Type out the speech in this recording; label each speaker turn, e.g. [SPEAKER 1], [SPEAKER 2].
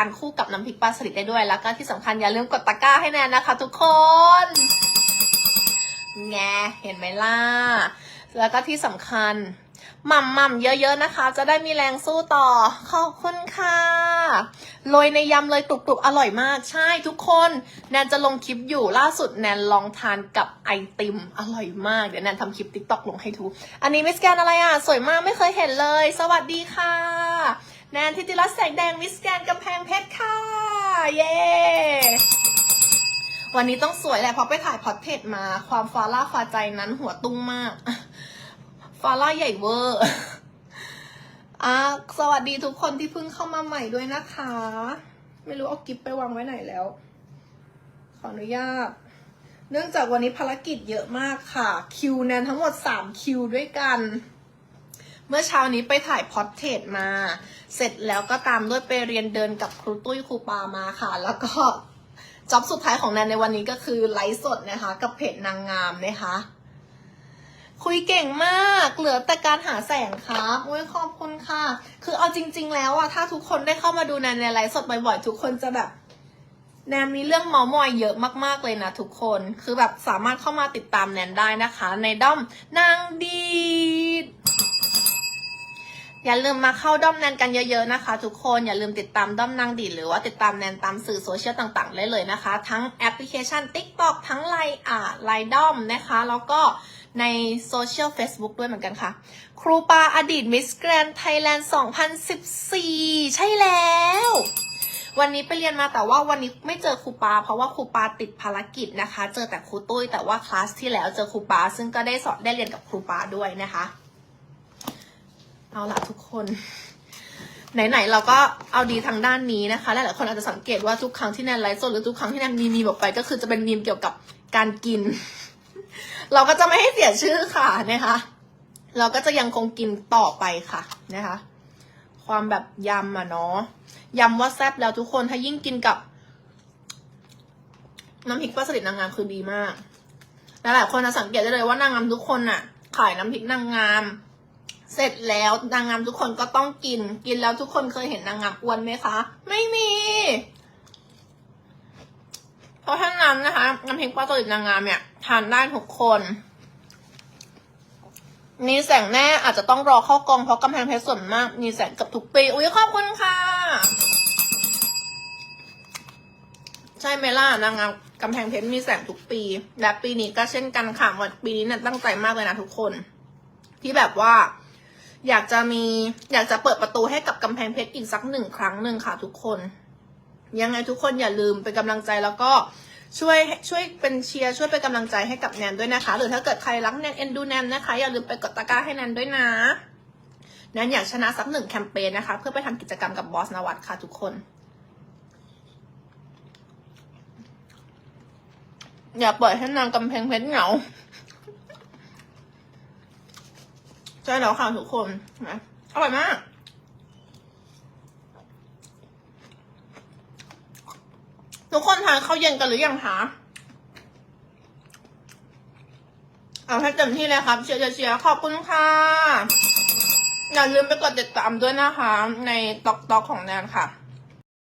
[SPEAKER 1] านคู่กับน้ำพริกปลาสลิดได้ด้วย แล้วก็ที่สำคัญอย่าลืมกดตะกร้าให้แนนนะคะ ทุกคนแงเห็นไหมล่ะ แล้วก็ที่สำคัญหม่ำหม่ำเยอะๆนะคะ จะได้มีแรงสู้ต่อ ขอบคุณค่ะโรยในยำเลยกรุบๆ อร่อยมากใช่ทุกคน แนนจะลงคลิปอยู่ล่าสุดแนนลองทานกับไอติม อร่อยมาก เดี๋ยวแนนทำคลิปติ๊กต็อกลงให้ดูอันนี้มิสแกนอะไรอะ สวยมากไม่เคยเห็นเลย สวัสดีค่ะ แนนทิติรัตน์แสงแดงมิสแกนกำแพงเพชรค่ะ เย้ วันนี้ต้องสวยแหละเพราะไปถ่ายพอร์เทรตมา ความฟาร่าฟาใจนั้นหัวตุ้งมาก ฟาร่าใหญ่เวอร์อะสวัสดีทุกคนที่เพิ่งเข้ามาใหม่ด้วยนะคะ ไม่รู้เอากิฟไปวางไว้ไหนแล้ว ขออนุญาต เนื่องจากวันนี้ภารกิจเยอะมากค่ะ คิวแนนทั้งหมด 3 คิวด้วยกัน เมื่อเช้านี้ไปถ่ายพอร์เทรตมา เสร็จแล้วก็ตามด้วยไปเรียนเดินกับครูตุ้ยครูปามาค่ะ แล้วก็จ็อบสุดท้ายของแนนในวันนี้ก็คือไลฟ์สดนะคะ กับเพจนางงามนะคะ คุยเก่งมาก เหลือแต่การหาแสงครับโอ้ยขอบคุณค่ะ คือเอาจริง ๆ แล้วอะถ้าทุกคนได้เข้ามาดูแนนในไลฟ์สดบ่อยๆทุกคนจะแบบแนนมีเรื่องเมอมอยเยอะมากๆเลยนะทุกคน คือแบบสามารถเข้ามาติดตามแนนได้นะคะ ในด้อมนางดี อย่าลืมมาเข้าด้อมแนนกันเยอะๆนะคะ ทุกคนอย่าลืมติดตามด้อมนางดีหรือว่าติดตามแนนตามสื่อโซเชียลต่างๆได้เลยนะคะ ทั้งแอปพลิเคชัน TikTok ทั้งไลน์อ่าไลน์ด้อมนะคะ แล้วก็ในโซเชียล Facebook ด้วยเหมือนกันค่ะ ครูปาอดีตมิสแกรนไทยแลนด์2014 ใช่แล้ววันนี้ไปเรียนมาแต่ว่าวันนี้ไม่เจอครูปา เพราะว่าครูปาติดภารกิจนะคะ เจอแต่ครูตุ้ยแต่ว่าคลาสที่แล้วเจอครูปา ซึ่งก็ได้สอนได้เรียนกับครูปาด้วยนะคะ เอาละทุกคน ไหนๆเราก็เอาดีทางด้านนี้นะคะหลายๆคนอาจจะสังเกตว่าทุกครั้งที่แนนไลฟ์สดหรือทุกครั้งที่แนนมีมีบอกไป ก็คือจะเป็นมีมเกี่ยวกับการกิน เราก็จะไม่ให้เสียชื่อค่ะนะคะ เราก็จะยังคงกินต่อไปค่ะนะคะ ความแบบยำอะเนาะยำว่าแซ่บแล้วทุกคนถ้ายิ่งกินกับ น้ำพริกปลาสลิดนางงามคือดีมากและหลายคนจะสังเกตได้เลยว่านางงามทุกคนน่ะ ขายน้ำพริกนางงาม เสร็จแล้วนางงามทุกคนก็ต้องกิน กินแล้วทุกคนเคยเห็นนางงามอ้วนไหมคะ ไม่มี เพราะฉะนั้นนะคะน้ำพริกปลาสลิดนางงามเนี่ยทานได้ทุกคนมีแสงแน่อาจจะต้องรอเข้ากองเพราะกำแพงเพชรส่วนมาก มีแสงกับทุกปีอุ้ยขอบคุณค่ะ ใช่ไหมล่ะนางงามกำแพงเพชรมีแสงทุกปี และปีนี้ก็เช่นกันค่ะวันปีนี้เนี่ยตั้งใจมากเลยนะทุกคน ที่แบบว่า อยากจะมีอยากจะเปิดประตูให้กับกำแพงเพชรอีกสักหนึ่งครั้งหนึ่งค่ะทุกคน ยังไงทุกคนอย่าลืมเป็นกำลังใจแล้วก็ช่วยช่วยเป็นเชียร์ช่วยเป็นกำลังใจให้กับแนนด้วยนะคะ หรือถ้าเกิดใครรักแนนเอ็นดูแนนนะคะ อย่าลืมไปกดตะกร้าให้แนนด้วยนะแนนอยากชนะสักหนึ่งแคมเปญนะคะ เพื่อไปทำกิจกรรมกับบอสนวัตค่ะทุกคนอย่าปล่อยให้นางกำแพงเพชรเหงา ใช่แล้วค่ะทุกคนนะอร่อยมาก ทุกคนทานข้าวเย็นกันหรือยังคะเอาให้เต็มที่เลยครับเชียร์เชียร์เชียร์ขอบคุณค่ะ อย่าลืมไปกดติดตามด้วยนะคะ ในต็อกต็อกของแนนค่ะ